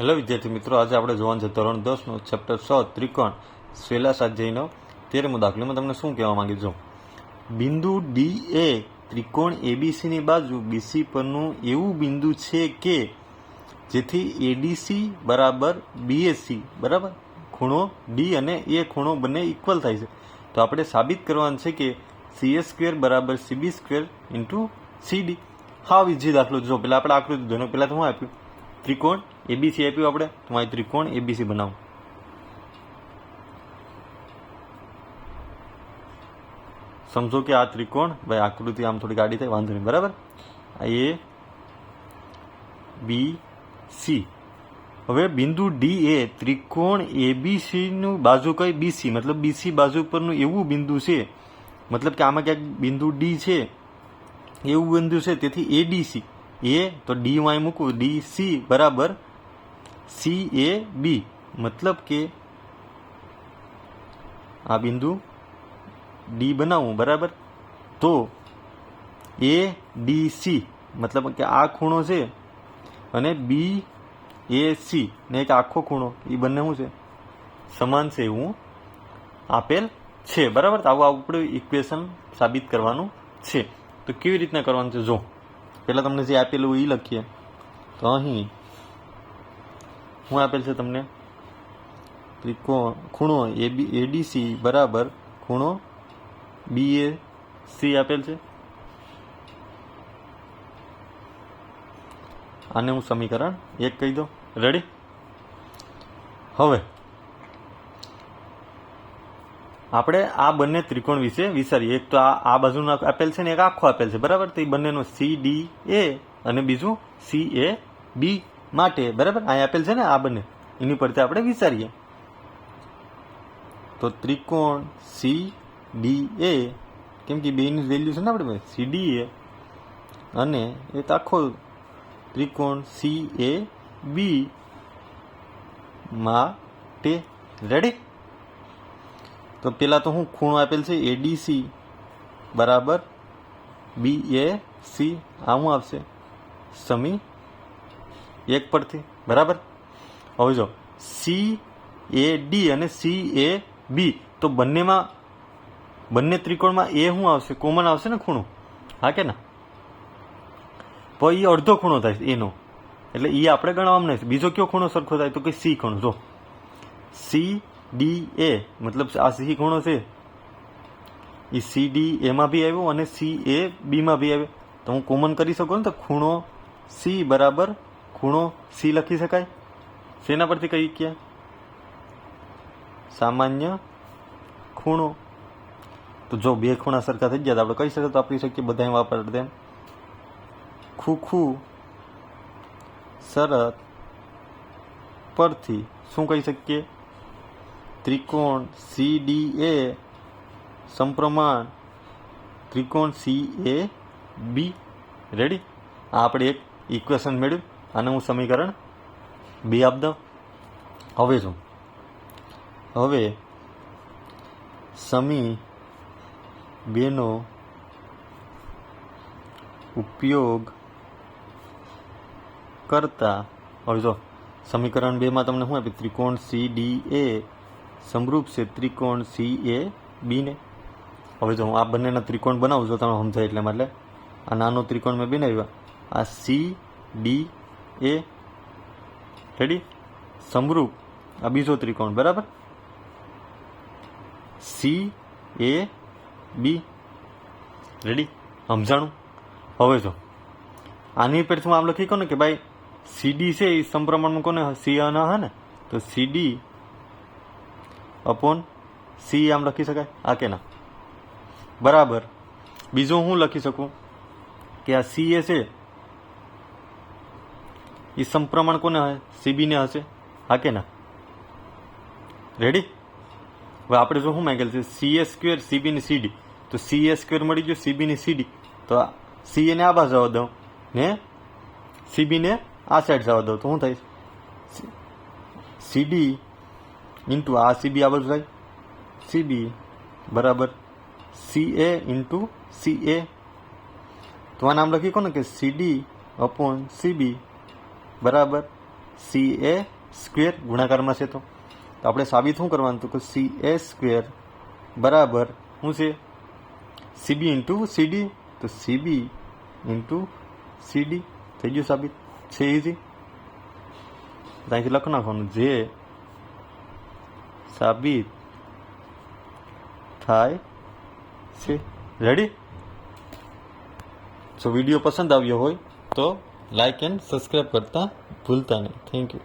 Hello વિદ્યાર્થી મિત્રો, આજે આપણે જોવાનું છે ધોરણ દસનું ચેપ્ટર છ, ત્રિકોણ. સ્વેલા સ્વાધ્યાયનો તેરમો દાખલો એમાં તમને શું કહેવા માંગુ છું? બિંદુ ડી એ ત્રિકોણ એબીસીની બાજુ બીસી પરનું એવું બિંદુ છે કે જેથી એડીસી બરાબર બીએસસી બરાબર? ખૂણો ડી અને એ ખૂણો બંને ઇક્વલ થાય છે. તો આપણે સાબિત કરવાનું છે કે સીએ સ્ક્વેર બરાબર C B square into C D હા વિજય દાખલો જો પેલા આપણે આકૃતિ દોનો પેલા તો હું આપ્યું? ત્રિકોણ એબીસી આપ્યું આપણે? તો મારે ત્રિકોણ એબીસી બનાવું. સમજો કે આ ત્રિકોણ, ભાઈ, આકૃતિ આમ થોડી ગાડી થાય, વાંધો નહીં, બરાબર? આ એ, બી, સી. હવે બિંદુ ડી એ ત્રિકોણ એબીસીનું બાજુ કઈ? બીસી મતલબ બીસી બાજુ પરનું એવું બિંદુ છે. મતલબ કે આમાં ક્યાંક બિંદુ ડી છે. એવું બિંદુ છે, તેથી એડીસી. એ તો ડી વાય મૂકવું ડી સી બરાબર સી એ બી મતલબ કે આ બિંદુ ડી બનાવું બરાબર? તો એ ડી સી મતલબ કે આ ખૂણો છે અને બી એ સી ને એક આખો ખૂણો. એ બંને શું છે? સમાન છે એવું આપેલ છે, બરાબર? આવું આપણે ઇક્વેશન સાબિત કરવાનું છે. તો કેવી રીતના કરવાનું છે? જો, પહેલાં તમને જે આપેલું એ લખીએ. તો અહીં શું આપેલ છે તમને? ત્રિકોણ, ખૂણો, એ બી એડીસી બરાબર ખૂણો બી એ સી આપેલ છે. આને હું સમીકરણ એક કહી દઉં. રેડી હવે આપણે આ બંને ત્રિકોણ વિશે વિચારીએ. એક તો આ આ બાજુનો આપેલ છે ને એક આખો આપેલ છે. બરાબર? તો એ બંનેનો સી ડી એ અને બીજું સી એ બી માટે, બરાબર? અહીં આપેલ છે ને, આ બંને. એની પરથી આપણે વિચારીએ. તો ત્રિકોણ સી, ડી, એ, કેમ કે બેની વેલ્યુ છે ને આપણે સી, ડી, એ. અને એ આખો ત્રિકોણ સી, એ, બી માટે રેડી તો પહેલાં તો હું ખૂણો આપેલ છે એડીસી બરાબર? બી, એ, સી, આવું આવશે. સમી એક પરથી, બરાબર? હવે જો સી એ ડી અને સી એ બી તો બંનેમાં, બંને ત્રિકોણમાં એ શું આવશે? કોમન આવશે ને ખૂણો? હા કે ના? પણ એ અડધો ખૂણો થાય એનો એટલે એ આપણે ગણવામાં નહીં. બીજો કયો ખૂણો સરખો થાય? તો કે સી ખૂણો. જો સી ડી એ મતલબ આ સી ખૂણો છે. એ સી ડી એમાં બી આવ્યો અને સી એ બીમાં બી આવ્યો. તો હું કોમન કરી શકું ને તો ખૂણો સી બરાબર ખૂણો સી લખી શકાય? શેના પરથી કહી ક્યાં? સામાન્ય ખૂણો. તો જો બે ખૂણા સરખા થઈ ગયા તો આપણે કહી શકીએ તો આપણી શકીએ? બધા વાપરતા તેમ ખૂખું શરત પરથી શું કહી શકીએ? ત્રિકોણ સી ડી એ સમપ્રમાણ ત્રિકોણ સી એ બી રેડી આ આપણે એક ઇક્વેશન મેળવ્યું. આને હું સમીકરણ બે આપ દઉં. હવે જો. હવે સમી બેનો ઉપયોગ કરતા, હવે જો, સમીકરણ બેમાં તમને શું આપ્યું? ત્રિકોણ સી ડી એ સમરૂપ છે. ત્રિકોણ સી એ બીને. હવે જો હું આ બંનેના ત્રિકોણ બનાવું છું તમે સમજાય એટલે એટલે આ નાનો ત્રિકોણ મેં બનાવ્યો. આ સી ડી એ? રેડી સમરૂપ. આ બીજો ત્રિકોણ, બરાબર? સી એ બી રેડી સમજાણું? હવે જો. આની પર હું આમ લખી કહું ને કે ભાઈ સીડી છે એ સંપ્રમણમાં કોને? સી ના, હે ને? તો સીડી અપોન સી આમ લખી શકાય? આ કે ના? બરાબર. બીજું હું લખી શકું કે આ સી એ છે એ સમપ્રમાણ કોને સીબીને હશે. હા કે ના? રેડી હવે આપણે જો શું માંગેલ છે? સી એ સ્ક્વેર સીબી ની સીડી તો સી એ સ્ક્વેર મળી ગયો સીબી ની સીડી તો સી એને આ બાજુ જવા દઉં. ને સીબીને આ સાઈડ જવા દઉં. તો શું થાય? સીડી ઇન્ટુ આ સીબી આ બાજુ થાય. સીબી બરાબર C A into C A તો આ નામ લખી કહો ને કે સીડી અપોન સીબી બરાબર સી એ સ્ક્વેર ગુણાકારમાં છે તો. તો આપણે સાબિત શું કરવાનું હતું કે સી એ સ્ક્વેર બરાબર શું છે? CB into CD. તો સીબી ઇન્ટુ સીડી. થઈ ગયું સાબિત? છે ઇઝી ત્યાંથી લખ નાખવાનું. જે સાબિત થાય છે. રેડી જો વીડિયો પસંદ આવ્યો હોય તો લાઈક એન્ડ સબસ્ક્રાઈબ કરતા ભૂલતા નહીં થેન્ક યુ